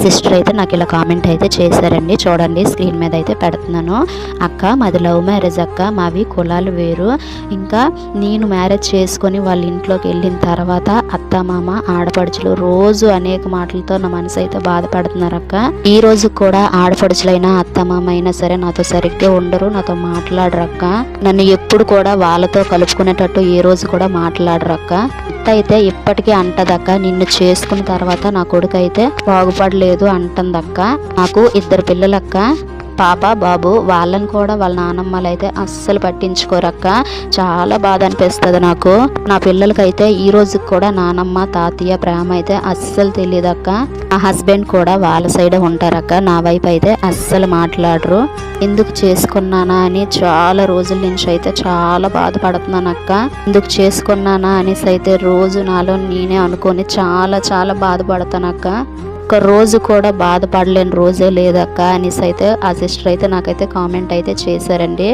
Sister అయితే నాకు ఇలా కామెంట్ అయితే చేశారండి. చూడండి స్క్రీన్ మీద అయితే పెడుతున్నాను. అక్క మాది లవ్ మ్యారేజ్ అక్క మావి కులాలు వేరు. ఇంకా నేను మ్యారేజ్ చేసుకొని వాళ్ళ ఇంట్లోకి వెళ్ళిన తర్వాత అత్త మామ ఆడపడుచులు రోజు అనేక మాటలతో నా మనసు అయితే బాధపడుతున్నారు అక్క. ఈ రోజు కూడా ఆడపడుచులైనా అత్త మామ అయినా సరే నాతో సరిగ్గా ఉండరు నాతో మాట్లాడరు అక్క. నన్ను ఎప్పుడు కూడా వాళ్ళతో కలుపుకునేటట్టు ఏ రోజు కూడా మాట్లాడరు అక్క. అత్త అయితే ఇప్పటికీ అంటదక్క. నిన్ను చేసుకున్న తర్వాత నా కొడుకు అయితే బాగుపడలేదు అంటుందక్క. నాకు ఇద్దరు పిల్లలక్క. పాప బాబు వాళ్ళని కూడా వాళ్ళ నానమ్మలు అయితే అస్సలు పట్టించుకోరక్క. చాలా బాధ అనిపిస్తుంది నాకు. నా పిల్లలకైతే ఈ రోజుకి కూడా నానమ్మ తాతయ్య ప్రేమ అయితే అస్సలు తెలియదక్క నా హస్బెండ్ కూడా వాళ్ళ సైడ్ ఉంటారక్క. నా వైపు అయితే అస్సలు మాట్లాడరు. ఎందుకు చేసుకున్నానా అని చాలా రోజుల నుంచి అయితే చాలా బాధపడుతున్నాను అక్క ఎందుకు చేసుకున్నానా అనేసి అయితే రోజు నాలో నేనే అనుకొని చాలా చాలా బాధపడతానక్క. ఒక్క రోజు కూడా బాధపడలేని రోజే లేదక్క అనేసి అయితే ఆ సిస్టర్ అయితే నాకైతే కామెంట్ అయితే చేశారండి.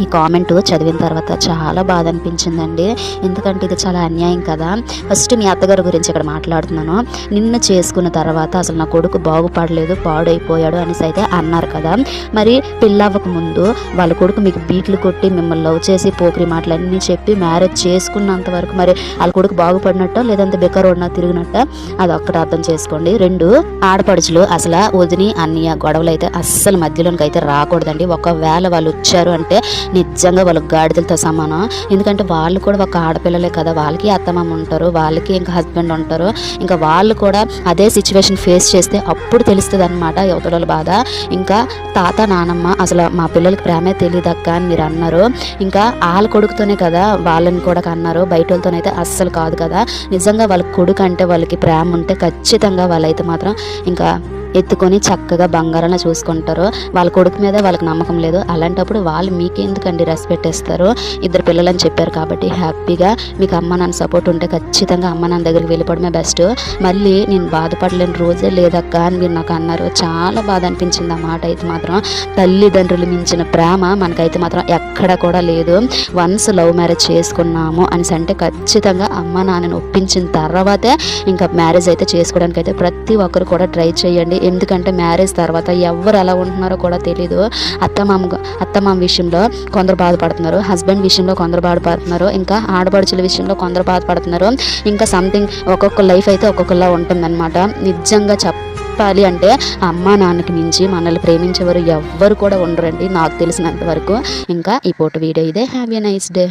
ఈ కామెంట్ చదివిన తర్వాత చాలా బాధ అనిపించిందండి. ఎందుకంటే ఇది చాలా అన్యాయం కదా. ఫస్ట్ మీ అత్తగారి గురించి ఇక్కడ మాట్లాడుతున్నాను. నిన్ను చేసుకున్న తర్వాత అసలు నా కొడుకు బాగుపడలేదు పాడైపోయాడు అనేసి అయితే అన్నారు కదా. మరి పెళ్ళవ్వక ముందు వాళ్ళ కొడుకు మీకు బీట్లు కొట్టి మిమ్మల్ని లవ్ చేసి పోకిరి మాటలన్నీ చెప్పి మ్యారేజ్ చేసుకున్నంత వరకు మరి వాళ్ళ కొడుకు బాగుపడినట్ట లేదంటే బెకర్ తిరిగినట్ట? అది ఒక్కటి అర్థం చేసుకోండి. రెండు ఆడపడుచులు అసలు వదిని అన్నయ్య గొడవలు అయితే అస్సలు మధ్యలోనికి అయితే రాకూడదండి. ఒకవేళ వాళ్ళు వచ్చారు అంటే నిజంగా వాళ్ళు గాడిదలతో సమానం. ఎందుకంటే వాళ్ళు కూడా ఒక ఆడపిల్లలే కదా. వాళ్ళకి అత్తమామ ఉంటారు వాళ్ళకి ఇంకా హస్బెండ్ ఉంటారు. ఇంకా వాళ్ళు కూడా అదే సిచ్యువేషన్ ఫేస్ చేస్తే అప్పుడు తెలుస్తుంది అనమాట యువతల బాధ. ఇంకా తాత నానమ్మ అసలు మా పిల్లలకి ప్రేమే తెలియదక్క అని మీరు అన్నారు. ఇంకా వాళ్ళ కొడుకుతోనే కదా వాళ్ళని కూడా అన్నారు బయట వాళ్ళతోనైతే అస్సలు కాదు కదా. నిజంగా వాళ్ళ కొడుకు అంటే వాళ్ళకి ప్రేమ ఉంటే ఖచ్చితంగా వాళ్ళైతే మాత్రం ఇంకా ఎత్తుకొని చక్కగా బంగారాన్ని చూసుకుంటారు వాళ్ళ కొడుకు మీద వాళ్ళకి నమ్మకం లేదు. అలాంటప్పుడు వాళ్ళు మీకెందుకండి రెస్పెక్ట్ ఇస్తారు ఇద్దరు పిల్లలని చెప్పారు కాబట్టి హ్యాపీగా మీకు అమ్మ నాన్న సపోర్ట్ ఉంటే ఖచ్చితంగా అమ్మ నాన్న దగ్గరికి వెళ్ళిపోవడమే బెస్ట్. మళ్ళీ నేను బాధపడలేని రోజే లేదక్క అని మీరు నాకు అన్నారు. చాలా బాధ అనిపించింది ఆ మాట అయితే మాత్రం. తల్లిదండ్రులు మించిన ప్రేమ మనకైతే మాత్రం ఎక్కడ కూడా లేదు. వన్స్ లవ్ మ్యారేజ్ చేసుకున్నాము అనేసి అంటే ఖచ్చితంగా అమ్మ నాన్నని ఒప్పించిన తర్వాతే ఇంకా మ్యారేజ్ అయితే చేసుకోవడానికి అయితే ప్రతి ఒక్కరు కూడా ట్రై చేయండి. ఎందుకంటే మ్యారేజ్ తర్వాత ఎవరు ఎలా ఉంటున్నారో కూడా తెలీదు. అత్తమామ అత్తమామ విషయంలో కొందరు బాధపడుతున్నారు. హస్బెండ్ విషయంలో కొందరు బాధపడుతున్నారు. ఇంకా ఆడపడుచుల విషయంలో కొందరు బాధపడుతున్నారు. ఇంకా సంథింగ్ ఒక్కొక్క లైఫ్ అయితే ఒక్కొక్కలా ఉంటుందన్నమాట. నిజంగా చెప్పాలి అంటే అమ్మ నాన్నకి మించి మనల్ని ప్రేమించేవారు ఎవ్వరు కూడా ఉండరండి నాకు తెలిసినంత వరకు. ఇంకా ఈ పూట వీడియో ఇదే. Have a nice day